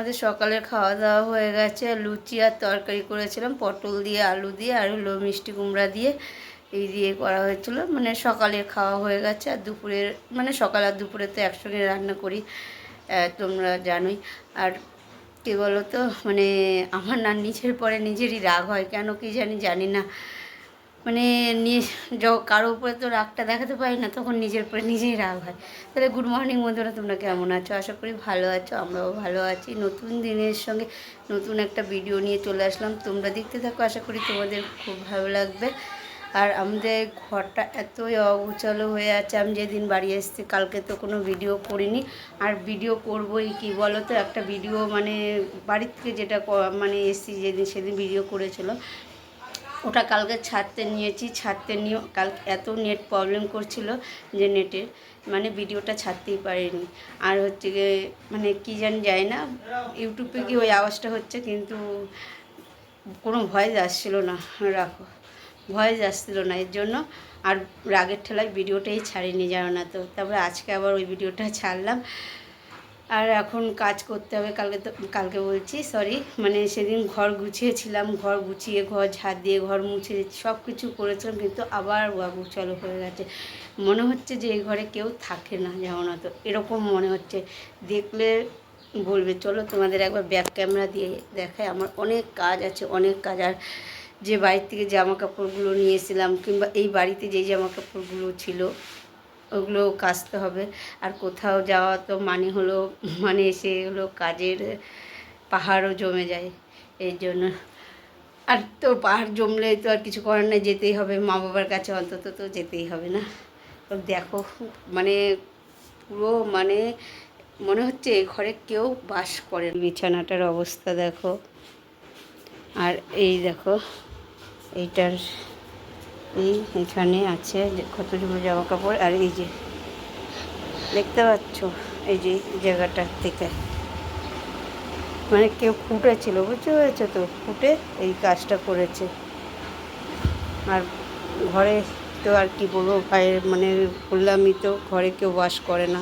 আমাদের সকালে খাওয়া দাওয়া হয়ে গেছে। লুচি আর তরকারি করেছিলাম, পটল দিয়ে, আলু দিয়ে আর হলো মিষ্টি কুমড়া দিয়ে এই দিয়ে করা হয়েছিল। মানে সকালে খাওয়া হয়ে গেছে আর দুপুরের মানে সকাল আর দুপুরে তো একসঙ্গে রান্না করি তোমরা জানোই। আর কী বলো তো মানে আমার না নিজের পরে নিজেরই রাগ হয়, কেন কি জানি জানি না। মানে নিয়ে কারও উপরে তো রাগটা দেখাতে পারি না, তখন নিজের উপরে নিজেই রাগ হয়। তাহলে গুড মর্নিং বন্ধুরা, তোমরা কেমন আছো? আশা করি ভালো আছো, আমরাও ভালো আছি। নতুন দিনের সঙ্গে নতুন একটা ভিডিও নিয়ে চলে আসলাম। তোমরা দেখতে থাকো, আশা করি তোমাদের খুব ভালো লাগবে। আর আমাদের ঘরটা এতই অগুচালো হয়ে আছে, আমি যেদিন বাড়ি এসেছি, কালকে তো কোনো ভিডিও করিনি। আর ভিডিও করবোই কি বলো তো একটা ভিডিও মানে বাড়ির থেকে যেটা মানে এসেছি যেদিন, সেদিন ভিডিও করেছিল ওটা কালকে ছাড়তে নিয়েছি, ছাড়তে নিয়ে কাল এত নেট প্রবলেম করছিল যে নেটের মানে ভিডিওটা ছাড়তেই পারিনি। আর হচ্ছে গিয়ে মানে কী জানি যায় না ইউটিউবে কি ওই আওয়াজটা হচ্ছে, কিন্তু কোনো ভয়েস আসছিল না, রাখো। ভয়েস আসছিল না, এর জন্য আর রাগের ঠেলায় ভিডিওটাই ছাড়িনি, জানো না তো। তারপরে আজকে আবার ওই ভিডিওটা ছাড়লাম। আর এখন কাজ করতে হবে, কালকে তো, কালকে বলছি সরি মানে সেদিন ঘর গুছিয়েছিলাম, ঘর গুছিয়ে, ঘর ঝাড় দিয়ে, ঘর মুছে সব কিছু করেছিলাম, কিন্তু আবার গুছালো হয়ে গেছে। মনে হচ্ছে যে এই ঘরে কেউ থাকে না যেমন তো, এরকম মনে হচ্ছে। দেখলে বলবে, চলো তোমাদের একবার ব্যাক ক্যামেরা দিয়ে দেখায় আমার অনেক কাজ আছে, অনেক কাজ। আর যে বাড়ির থেকে জামা কাপড়গুলো নিয়েছিলাম কিংবা এই বাড়িতে যে জামা কাপড়গুলো ছিল ওগুলো কাচতে হবে। আর কোথাও যাওয়া তো মানে হলো মানে এসে হলো কাজের পাহাড়ও জমে যায়। এই জন্য আর তো পাহাড় জমলে তো আর কিছু করার নেই, যেতেই হবে। মা বাবার কাছে অন্তত তো যেতেই হবে না। তো দেখো মানে পুরো মানে মনে হচ্ছে এই ঘরে কেউ বাস করে বিছানাটার অবস্থা দেখো। আর এই দেখো, এইটার এই এখানে আছে কতগুলো জামা কাপড়, আর এই যে দেখতে পাচ্ছ, এই যে জায়গাটার থেকে। মানে কেউ ফুটেছিল বুঝতে পেরেছ তো? ফুটে এই কাজটা করেছে। আর ঘরে তো আর কি বলব বাইরে মানে বললামই তো, ঘরে কেউ বাস করে না।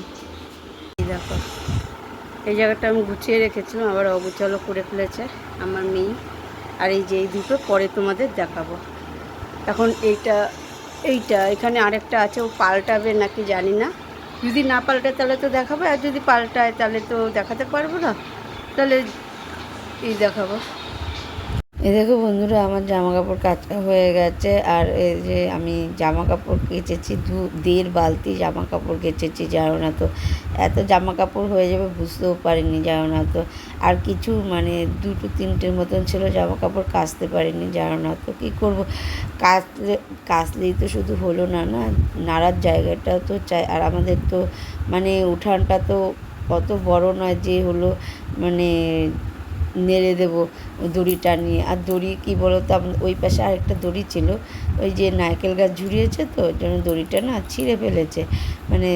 এই দেখো, এই জায়গাটা আমি গুছিয়ে রেখেছিলাম, আবার অগুচালো করে ফেলেছে আমার মেয়ে। আর এই যে এই দুটো, পরে তোমাদের দেখাবো। এখন এইটা এইটা, এখানে আরেকটা আছে, ও পাল্টাবে নাকি জানি না। যদি না পাল্টায় তাহলে তো দেখাবো, আর যদি পাল্টায় তাহলে তো দেখাতে পারব না। তাহলে এই দেখাবো। এই দেখো বন্ধুরা, আমার জামা কাপড় কাচা হয়ে গেছে, আর এই যে আমি জামা কাপড় কেচেছি, দু দেড় বালতি জামা কাপড় কেচেছি, জানো না তো। এত জামা কাপড় হয়ে যাবে, বুঝতেও পারিনি, জানো না তো। আর কিছু মানে দুটো তিনটের মতন ছিল জামা কাপড় কাচতে পারিনি, জানো না তো। কী করব? কাচলে, কাচলেই তো শুধু হলো না না? নাড়ার জায়গাটা তো চাই, আর আমাদের তো মানে উঠানটা তো অত বড় নয় যে হলো মানে নেড়ে দেবো দড়িটা নিয়ে। আর দড়ি কী বলো তো ওই পাশে আরেকটা দড়ি ছিল, ওই যে নারকেল গাছ ঝুরিয়েছে তো, ওই জন্য দড়িটা না ছিঁড়ে ফেলেছে মানে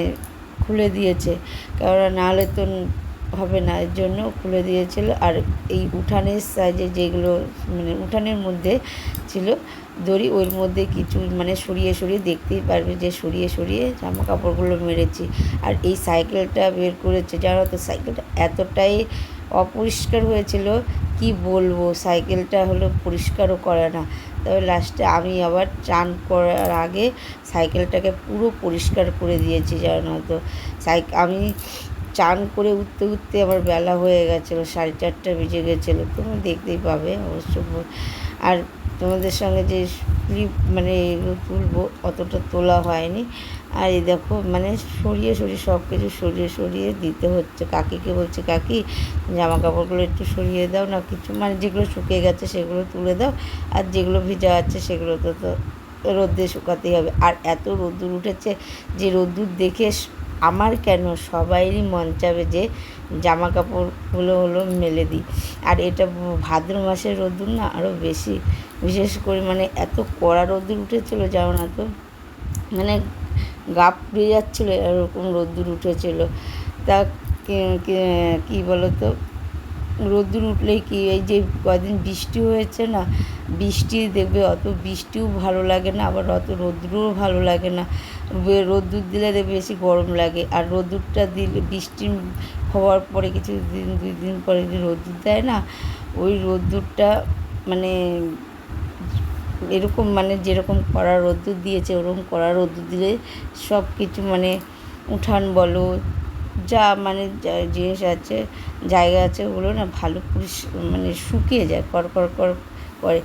খুলে দিয়েছে। কারণ নাহলে তো হবে না, এর জন্য খুলে দিয়েছিল। আর এই উঠানের সাইজে যেগুলো মানে উঠানের মধ্যে ছিল দড়ি, ওর মধ্যে কিছু মানে সরিয়ে সরিয়ে দেখতেই পারবে যে সরিয়ে সরিয়ে জামা কাপড়গুলো মেরেছি। আর এই সাইকেলটা বের করেছে, জানো তো, সাইকেলটা এতটাই অপরিষ্কার হয়েছিল, কি বলব? সাইকেলটা হলো পরিষ্কারও করে না। তবে লাস্টে আমি আবার চান করার আগে সাইকেলটাকে পুরো পরিষ্কার করে দিয়েছি জানো তো। সাইক, আমি চান করে উঠতে উঠতে আমার বেলা হয়ে গেছিল, সাড়ে চারটা বেজে গেছিল। তুমি দেখতেই পাবে অবশ্য। আর তোমাদের সঙ্গে যে ক্লিপ মানে এগুলো তুলবো, অতটা তোলা হয়নি। আর এই দেখো মানে সরিয়ে সরিয়ে সব কিছু সরিয়ে সরিয়ে দিতে হচ্ছে। কাকিকে বলছে, কাকি জামা কাপড়গুলো একটু সরিয়ে দাও না, কিছু মানে যেগুলো শুকিয়ে গেছে সেগুলো তুলে দাও, আর যেগুলো ভিজা আছে সেগুলো তো তো রোদ্দে শুকাতেই হবে। আর এত রোদ্দুর উঠেছে যে রোদ্দুর দেখে আমার কেন সবাইরই মন চাবে যে জামা কাপড়গুলো হলো মেলে দিই। আর এটা ভাদ্র মাসের রোদ্দুর না আরও বেশি। বিশেষ করে মানে এত কড়া রোদ্দুর উঠেছিলো, জানো না তো? মানে গা পুড়ে যাচ্ছিল, এরকম রোদ্দুর উঠেছিল। তা কি- বলো তো রোদ্দুর উঠলেই কি এই যে কদিন বৃষ্টি হয়েছে না, বৃষ্টি দেখবে অত বৃষ্টিও ভালো লাগে না, আবার অত রোদ্দুরও ভালো লাগে না। রোদ্দুর দিলে দেখবে বেশি গরম লাগে, আর রোদ্দুরটা দিলে, বৃষ্টি হওয়ার পরে কিছু দিন দুই দিন পরে যে রোদ্দুর দেয় না, ওই রোদ্দুরটা মানে এরকম মানে যেরকম কড়া রোদ্দুর দিয়েছে, ওরকম কড়া রোদ্দুর দিলে সব কিছু মানে উঠান বলো, যা মানে জিনিস আছে, জায়গা আছে, ওগুলো না ভালো মানে শুকিয়ে যায়, কর কর কর করে।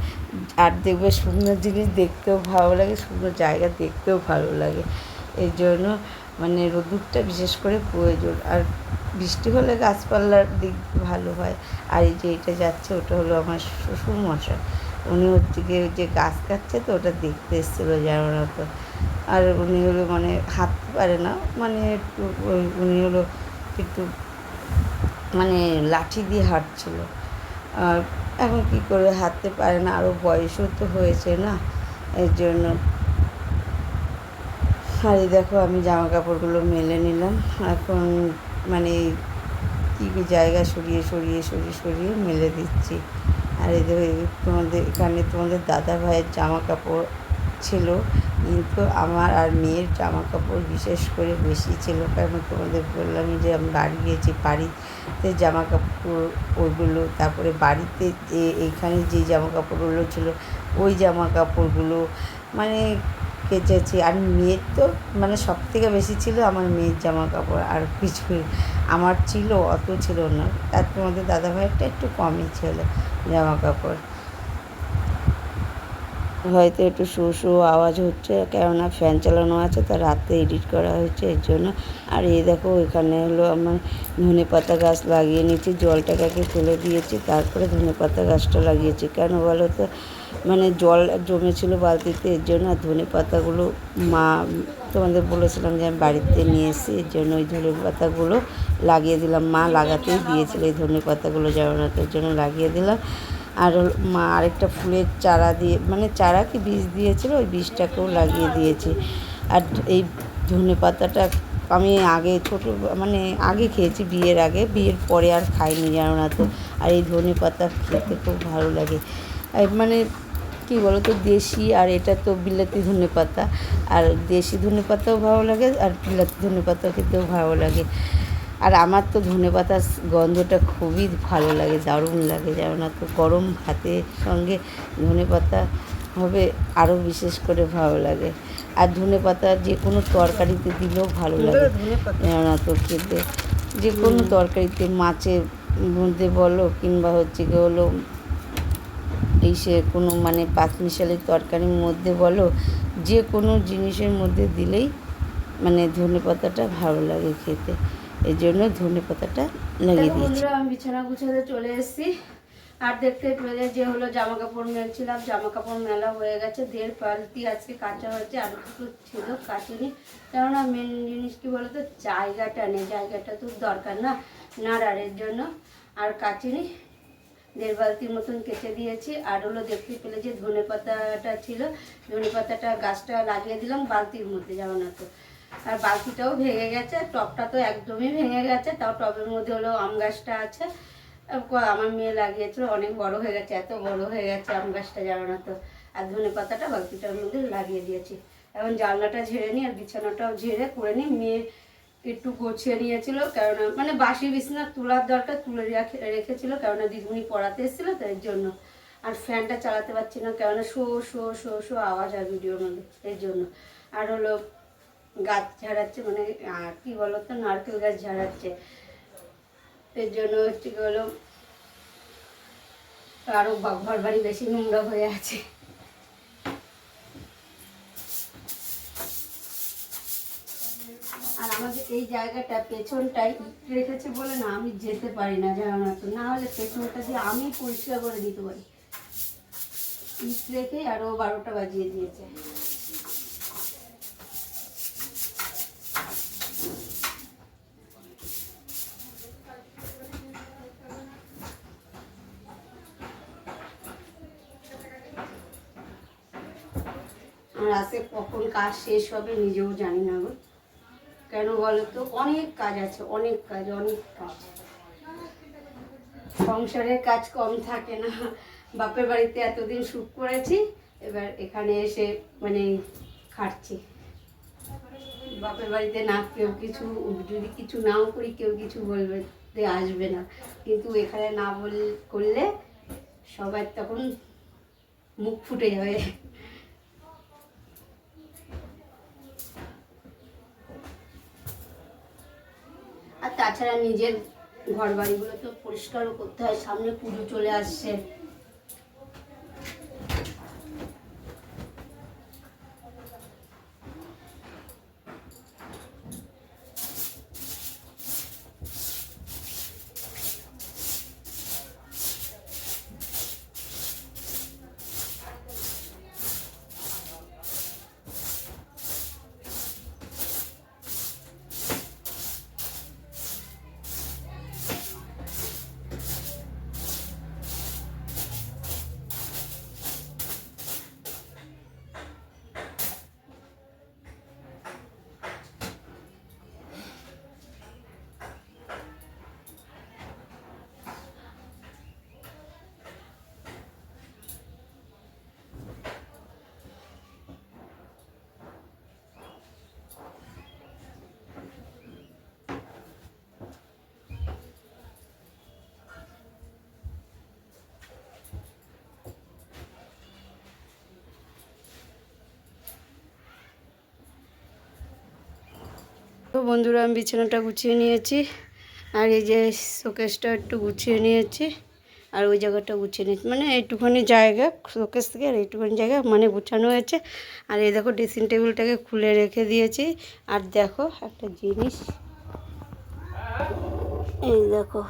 আর দেখবে শুকনো জিনিস দেখতেও ভালো লাগে, শুকনো জায়গা দেখতেও ভালো লাগে। এই জন্য মানে রোদ্দুরটা বিশেষ করে প্রয়োজন। আর বৃষ্টি হলে গাছপালার দিক ভালো হয়। আর এই যে এটা যাচ্ছে, ওটা হলো আমার শ্বশুর মশাই উনি গিয়ে যে গাছ কাটছে তো, ওটা দেখতে এসেছিল জানো তো। আর উনি হলো মানে হাঁটতে পারে না মানে একটু উনি হলো একটু মানে লাঠি দিয়ে হাঁটছিল। আর এখন কী করে হাঁটতে পারে না আরও বয়সও তো হয়েছে না, এর জন্য। আর দেখো আমি জামা কাপড়গুলো মেলে নিলাম, এখন মানে কী কী জায়গা সরিয়ে সরিয়ে সরিয়ে সরিয়ে মেলে দিচ্ছি। আর এই তোমাদের এখানে তোমাদের দাদা ভাইয়ের জামা কাপড় ছিল, কিন্তু আমার আর মেয়ের জামা কাপড় বিশেষ করে বেশি ছিল। কারণ তোমাদের বললাম যে আমি বাড়ি গিয়েছি, বাড়িতে জামা কাপড় ওইগুলো, তারপরে বাড়িতে যে এইখানে যে জামা কাপড়গুলো ছিল, ওই জামা কাপড়গুলো মানে কেচেছি। আর মেয়ের তো মানে সব থেকে বেশি ছিল আমার মেয়ের জামা কাপড় আর কিছুই আমার ছিল, অত ছিল না। তার তোমাদের দাদা ভাইয়েরটা একটু কমই ছিল জামা কাপড় হয়তো একটু শো শো আওয়াজ হচ্ছে, কেননা ফ্যান চালানো আছে, তা রাতে এডিট করা হয়েছে এর জন্য। আর এই দেখো এখানে হলো আমার ধনে পাতা গাছ লাগিয়ে নিয়েছি, জলটাকে ফেলে দিয়েছি, তারপরে ধনে পাতা গাছটা লাগিয়েছি। কেন বলো তো? মানে জল জমেছিল বালতিতে, এর জন্য ধনে পাতাগুলো মা, তোমাদের বলেছিলাম যে আমি বাড়িতে নিয়ে এসেছি, এর জন্য ওই ধনে পাতাগুলো লাগিয়ে দিলাম। মা লাগাতেই দিয়েছিল এই ধনে পাতাগুলো জগন্নাথের জন্য লাগিয়ে দিলাম। আর মা আরেকটা ফুলের চারা দিয়ে মানে চারা কি বীজ দিয়েছিল? ওই বীজটাকেও লাগিয়ে দিয়েছি। আর এই ধনে পাতাটা আমি আগে ছোটো মানে আগে খেয়েছি বিয়ের আগে, বিয়ের পরে আর খাইনি জানো না তো। আর এই ধনে পাতা খেতে খুব ভালো লাগে। মানে কী বলো তো দেশি আর এটা তো বিলাতি ধনে পাতা। আর দেশি ধনে পাতাও ভালো লাগে আর বিলাতি ধনে পাতাও খেতেও ভালো লাগে। আর আমার তো ধনে পাতার গন্ধটা খুবই ভালো লাগে দারুণ লাগে। যেমন তো গরম ভাতের সঙ্গে ধনে পাতা হবে আরও বিশেষ করে ভালো লাগে। আর ধনে পাতা যে কোনো তরকারিতে দিলেও ভালো লাগে। যেমন তো খেতে যে কোনো তরকারিতে মাছের মধ্যে বলো কিংবা হচ্ছে গিয়ে হলো এই সে কোনো মানে পাঁচমিশালি তরকারির মধ্যে বলো যে কোনো জিনিসের মধ্যে দিলেই মানে ধনে পাতাটা ভালো লাগে খেতে। এই জন্য ধনে পাতাটা লাগিয়ে দিয়েছি। আমি বিছানা গুছাতে চলে এসেছি। আর দেখতে পেলে যে হলো জামা কাপড় মেলছিলাম। জামা কাপড় মেলা হয়ে গেছে। দেড় পাল্টি আজকে কাঁচা হয়েছে আর দুটো ছিল কাচিনি। কেননা মেন জিনিস কি বলতো জায়গাটা নেই। জায়গাটা তো দরকার না নাড়ারের জন্য। আর কাচিনি দেড় বালতির মতন কেচে দিয়েছি, আর হলো দেখতে পেলে যে ধনে পাতাটা ছিল, ধনে পাতাটা গাছটা লাগিয়ে দিলাম বালতির মধ্যে যাব না তো আর বালতিটাও ভেঙে গেছে টবটা তো একদমই ভেঙে গেছে, তাও টবের মধ্যে হলো আম গাছটা আছে। আমার মেয়ে লাগিয়েছিল, অনেক বড় হয়ে গেছে, এত বড় হয়ে গেছে আম গাছটা জানো না তো আর ধনে পাতাটা বালতিটার মধ্যে লাগিয়ে দিয়েছি। এখন জানলাটা ঝেড়ে নিই, আর বিছানাটাও ঝেড়ে করে নিই, মেয়ে একটু গোছিয়ে নিয়েছিল, কেননা মানে বাসি বিছনা তোলার দরকার, তুলে রাখে- রেখেছিল, কেননা দিদিমণি পড়াতে এসেছিল তো এর জন্য। আর ফ্যানটা চালাতে পারছি না, কেননা শো শো শো শো আওয়াজ আর ভিডিওর মধ্যে, এর জন্য। আর হলো গাছ ঝাড়াচ্ছে মানে কি বলতো নারকেল গাছ ঝাড়াচ্ছে। এর জন্য হচ্ছে কি হলো আরও ঘর বাড়ি বেশি নোংরা হয়ে আছে। আমাদের এই জায়গাটা পেছনটায় ইট রেখেছে বলে না, আমি যেতে পারি না জানো তো না হলে পেছনটা দিয়ে আমি পরিষ্কার করে দিতে পারি। ইট রেখে আরও বারোটা বাজিয়ে দিয়েছে। আর রাতে কখন কাজ শেষ হবে নিজেও জানি না গো। কেন বলো তো? অনেক কাজ আছে, অনেক কাজ অনেক কাজ। সংসারের কাজ কম থাকে না। বাপের বাড়িতে এতদিন সুখ করেছি, এবার এখানে এসে মানে খাটছি। বাপের বাড়িতে না কেউ কিছু, যদি কিছু নাও করি, কেউ কিছু বলবে আসবে না। কিন্তু এখানে না বল, করলে সবার তখন মুখ ফুটে যাবে। তাছাড়া নিজের ঘর বাড়িগুলো তো পরিষ্কারও করতে হয় সামনে পুজো চলে আসছে। তো বন্ধুরা, আমি বিছানাটা গুছিয়ে নিয়েছি। আর এই যে শোকেসটা একটু গুছিয়ে নিয়েছি। আর ওই জায়গাটা গুছিয়ে নিয়েছি। মানে এইটুখানি জায়গা, শোকেস থেকে আর এইটুখানি জায়গা মানে গুছানো হয়েছে। আর এই দেখো ড্রেসিং টেবিলটাকে খুলে রেখে দিয়েছি। আর দেখো একটা জিনিস। এই দেখো,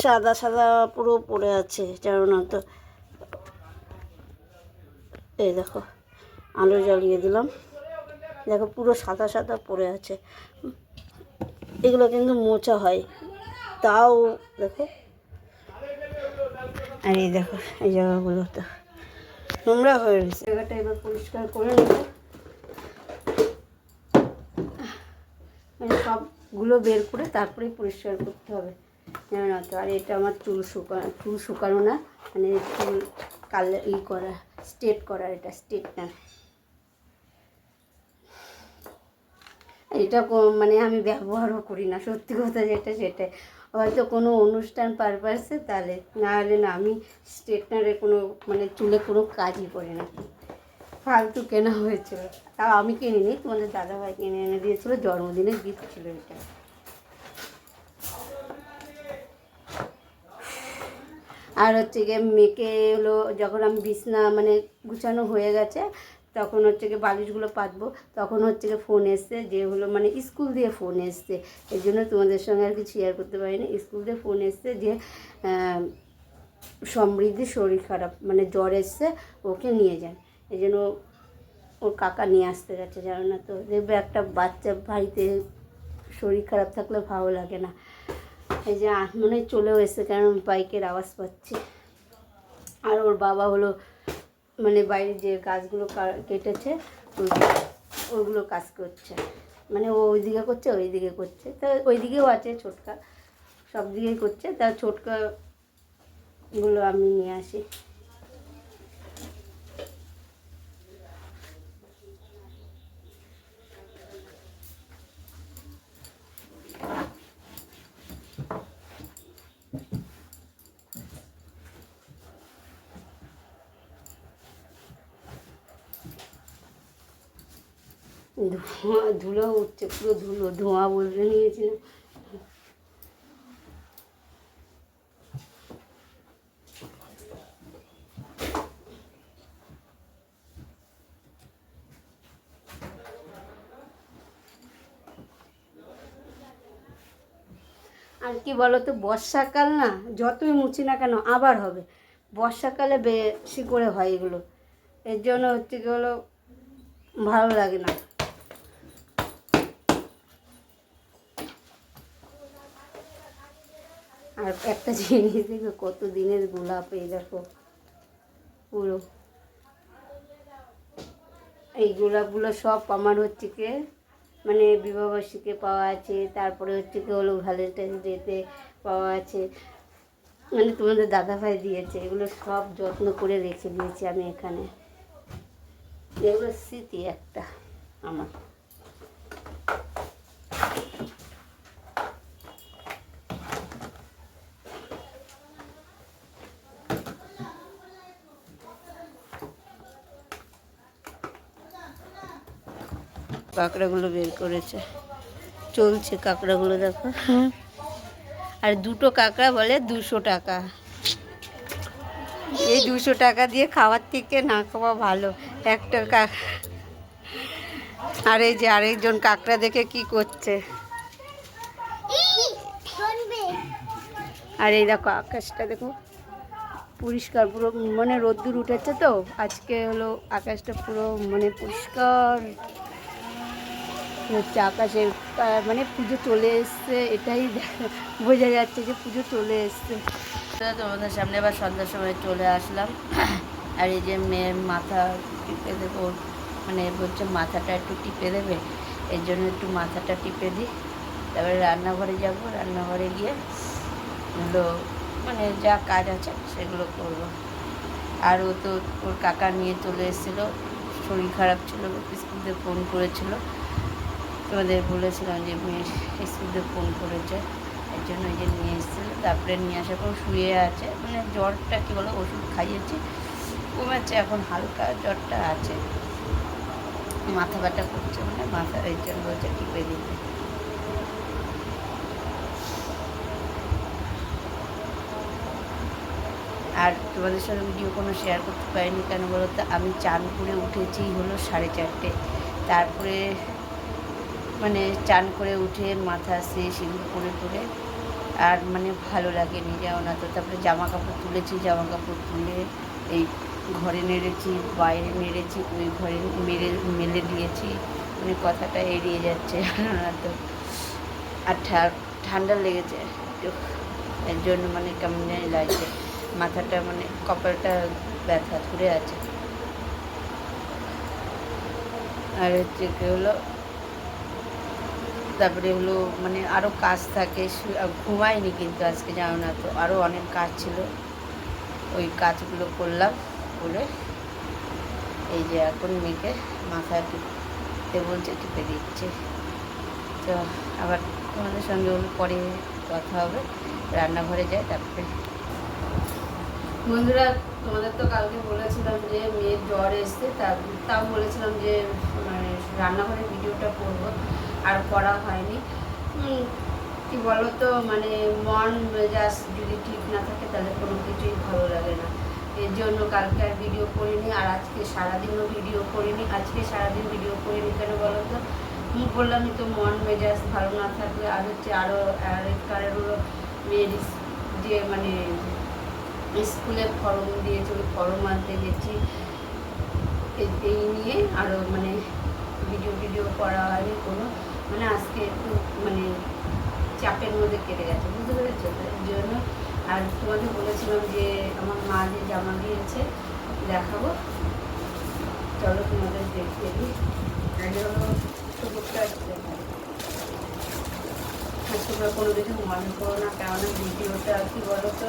সাদা সাদা পুরো পড়ে আছে না তো। এই দেখো, আলো জ্বালিয়ে দিলাম। দেখো পুরো সাদা সাদা পড়ে আছে। এগুলো কিন্তু মোচা হয়। তাও দেখো। আর এই দেখো, এই জায়গাগুলো তো নোংরা হয়ে রয়েছে জায়গাটা এবার পরিষ্কার করে নেব। মানে সবগুলো বের করে তারপরেই পরিষ্কার করতে হবে। জানো না তো? আর এটা আমার চুল শুকানো চুল শুকানো না। মানে চুল কালার ই করা, স্ট্রেট করা, এটা স্ট্রেটনার এটা মানে আমি ব্যবহারও করি না, সত্যি কথা যেটা সেটাই। হয়তো কোনো অনুষ্ঠান পারপাসে তাহলে না হলে না, আমি স্ট্রেটনারে কোনো মানে চুলে কোনো কাজই করি না। ফালতু কেনা হয়েছিল। তাও আমি কিনিনি, তোমাদের দাদাভাই কিনে এনে দিয়েছিলো, জন্মদিনের গিফট ছিল এটা। আর হচ্ছে গিয়ে মেয়েকে হলো যখন আমি বিছনা মানে গুছানো হয়ে গেছে তখন হচ্ছে গিয়ে বালিশগুলো পাতবো তখন হচ্ছে গিয়ে ফোন এসছে যে হলো মানে স্কুল দিয়ে ফোন এসছে। এই জন্য তোমাদের সঙ্গে আর কি শেয়ার করতে পারিনি। স্কুল দিয়ে ফোন এসছে যে আহ, সমৃদ্ধির শরীর খারাপ মানে জ্বর এসছে ওকে নিয়ে যান। এই জন্য ওর কাকা নিয়ে আসতে গেছে জানো না তো? দেখবে একটা বাচ্চা বাড়িতে শরীর খারাপ থাকলে ভালো লাগে না। এই যে মনে চলেও এসছে কারণ বাইকের আওয়াজ পাচ্ছি। আর ওর বাবা হলো মানে বাইরে যে গাছগুলো কেটেছে ওইগুলো কাজ করছে। মানে ও ওইদিকে করছে ওইদিকে করছে। তা ওইদিকেও আছে ছোটকা, সব দিকেই করছে। তা ছোটকাগুলো আমি নিয়ে আসি। ধোঁয়া, ধুলো উঠছে পুরো ধুলো, ধোঁয়া বলতে নিয়েছিলাম। আর কি বলো তো বর্ষাকাল না, যতই মুছি না কেন, আবার হবে। বর্ষাকালে বেশি করে হয় এগুলো। এর জন্য হচ্ছে কি হলো ভালো লাগে না। আর একটা জিনিস দেখো, কত দিনের গোলাপ এই দেখো, পুরো। এই গোলাপগুলো সব আমার হচ্ছে কি মানে বিবাহবার্ষিকী পাওয়া আছে, তারপরে হচ্ছে কি হলো ভ্যালেন্টাইন্স ডেতে পাওয়া আছে। মানে তোমাদের দাদাভাই দিয়েছে, এগুলো সব যত্ন করে রেখে দিয়েছি আমি এখানে। এগুলো স্মৃতি একটা আমার। কাঁকড়াগুলো বের করেছে। চলছে কাঁকড়াগুলো দেখো। আর দুটো কাঁকড়া বলে দুশো টাকা। এই দুশো টাকা দিয়ে খাওয়ার থেকে না খাওয়া ভালো। একটা কাক আর এই যে আরেকজন কাঁকড়া দেখে কি করছে। আর এই দেখো আকাশটা দেখো। পরিষ্কার পুরো মানে রোদ্দুর উঠেছে তো। আজকে হলো আকাশটা পুরো মানে পরিষ্কার। হচ্ছে আকাশে মানে পুজো চলে এসছে, এটাই বোঝা যাচ্ছে যে পুজো চলে এসছে। তোমাদের সামনে আবার সন্ধ্যার সময় চলে আসলাম। আর এই যে মেয়ের মাথা টিপে দেবো মানে বলছে মাথাটা একটু টিপে দেবে, এর জন্য একটু মাথাটা টিপে দিই তারপরে রান্নাঘরে যাব, রান্নাঘরে গিয়ে হলো মানে যা কাজ আছে সেগুলো করব। আর ও তো, ওর কাকা নিয়ে চলে এসেছিল, শরীর খারাপ ছিল স্কুলে ফোন করেছিল। তোমাদের বলেছিলাম যে মেয়ে স্কুলে ফোন করেছে, এর জন্য ওই যে নিয়ে এসেছিল। তারপরে নিয়ে আসার পর শুয়ে আছে। মানে জ্বরটা কী বলো ওষুধ খাইয়েছি কমেছে এখন, হালকা জ্বরটা আছে। মাথা ব্যথা করছে মানে মাথা এই জন্য বলছে টিপে দিতে। আর তোমাদের সঙ্গে ভিডিও কোনো শেয়ার করতে পারিনি কেন বলো তো? আমি চান করে উঠেছি হলো সাড়ে চারটে। তারপরে মানে চান করে উঠে মাথা সে সিঁদুর করে তুলে আর মানে ভালো লাগেনি যাও না তো তারপরে জামা কাপড় তুলেছি জামা কাপড় তুলে এই ঘরে নেড়েছি, বাইরে নেড়েছি, ওই ঘরে মেরে মেলে দিয়েছি। মানে কথাটা এড়িয়ে যাচ্ছে তো আর ঠান্ডা লেগেছে এর জন্য মানে কেমন লাগছে। মাথাটা মানে কপালটা ব্যথা ধরে আছে। আর হচ্ছে কি হলো? তারপরে হলো মানে আরও কাজ থাকে ঘুমাইনি কিন্তু আজকে, জানো না তো আরও অনেক কাজ ছিল। ওই কাজগুলো করলাম, করে এই যে এখন মেয়েকে মাথা টিপতে বলছে, টিপে দিচ্ছে। তো আবার তোমাদের সঙ্গে হলো পরে কথা হবে, রান্নাঘরে যাই তারপরে। বন্ধুরা, তোমাদের তো কালকে বলেছিলাম যে মেয়ের জ্বর এসছে তাও বলেছিলাম যে মানে রান্নাঘরে ভিডিওটা করব। আর করা হয়নি। কি বলো তো মানে মন মেজাজ যদি ঠিক না থাকে তাহলে কোনো কিছুই ভালো লাগে না। এর জন্য কালকে আর ভিডিও করিনি, আর আজকে সারাদিনও ভিডিও করিনি। আজকে সারাদিন ভিডিও করিনি কেন বলো তো আমি বললামই তো মন মেজাজ ভালো না থাকলে আর হচ্ছে আরও আরেক কারণ হলো মেয়ের যে মানে স্কুলে ফর্ম ওই ফর্ম আনতে গেছি। এই- নিয়ে আরও মানে ভিডিও টিডিও করা হয়নি কোনো। মানে আজকে একটু মানে চাপের মধ্যে কেটে গেছে, বুঝতে পেরেছ? জন্য আর তোমাদের বলেছিলাম যে আমার মা যে জামা দিয়েছে, দেখাবো। চলো তোমাদের দেখিয়ে দিই। তোমরা কোনো কিছু মনে করো না, কেননা ভিডিওটা কি বলো তো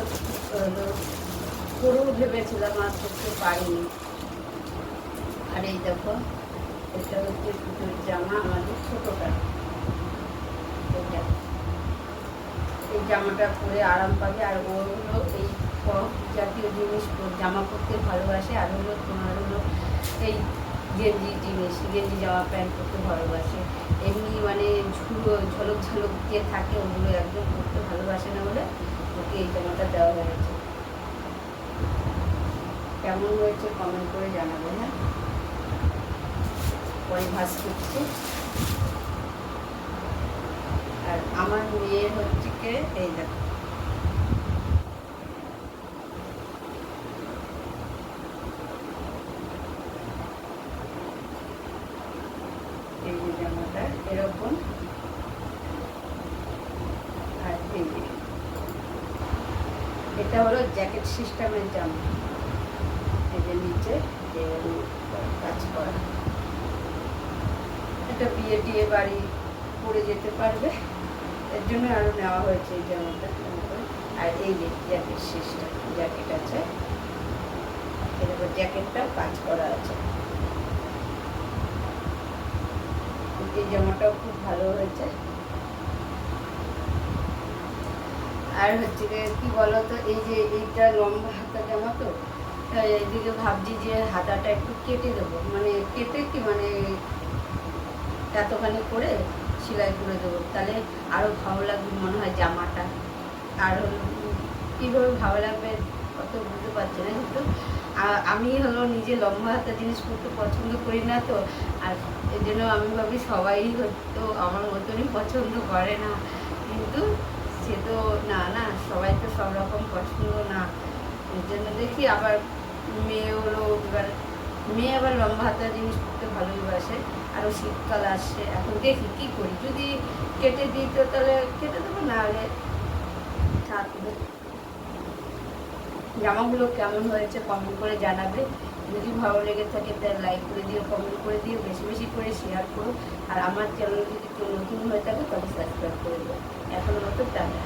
করব ভেবেছিলাম আর করতে পারিনি। আর এই দেখো এটা হচ্ছে পুজোর জামা আমাদের ছোটোটা। এই জামাটা পরে আরাম পাবে, আর ও হলো এই ফ্রক জাতীয় জিনিস জামা পরতে ভালোবাসে, আর হলো তোমার হলো এই গেঞ্জি জিনিস, গেঞ্জি জামা প্যান্ট পরতে ভালোবাসে। এমনি মানে ঝুলো, ঝলক ঝলক দিয়ে থাকে, ওগুলো একদম পরতে ভালোবাসে না বলে ওকে এই জামাটা দেওয়া হয়েছে। কেমন হয়েছে কমেন্ট করে জানাবে হ্যাঁ? পরে ভাস করছি আর আমার মেয়ের হচ্ছে এই দেখো এই জামাটা এরকম আর এটা হলো জ্যাকেট সিস্টেমের জামা এই যে নিচে যে কাজ করা এটা বিয়ে টিয়ে বাড়ি পরে যেতে পারবে। এর জন্য আরও নেওয়া হয়েছে এই জামাটা আর এই জ্যাকেট সিস্টেম জ্যাকেট আছে। এর উপর জ্যাকেটটাও কাজ করা আছে। এই জামাটাও খুব ভালো হয়েছে। আর হচ্ছে কি বলতো, এই যে এইটা লম্বা হাতা জামা তো এইদিকে ভাবছি যে হাতাটা একটু কেটে দেবো। মানে কেটে কি মানে এতখানি করে সেলাই করে দেবো। তাহলে আরও ভালো লাগবে মনে হয় জামাটা। আর কীভাবে ভালো লাগবে অত বুঝতে পারছি না কিন্তু আমি হলো নিজে লম্বা হাতা জিনিস পরতে পছন্দ করি না তো, আর এই জন্য আমি ভাবি সবাই হয়তো আমার মতনই পছন্দ করে না। কিন্তু সে তো না না, সবাই তো সব রকম পছন্দ না। এর জন্য দেখি আবার মেয়ে হলো এবার, মেয়ে আবার লম্বা হাতা জিনিস পরতে ভালোই আরও শীতকাল আসছে এখন দেখি কী করি। যদি কেটে দিই তো তাহলে কেটে দেবো না হলে থাকবে। জামাগুলো কেমন হয়েছে কমেন্ট করে জানাবে। যদি ভালো লেগে থাকে তাহলে লাইক করে দিও কমেন্ট করে দিও, বেশি বেশি করে শেয়ার করো। আর আমার চ্যানেল যদি কেউ নতুন হয়ে থাকে তবে সাবস্ক্রাইব করে দিও। এখনও মতো টাটা।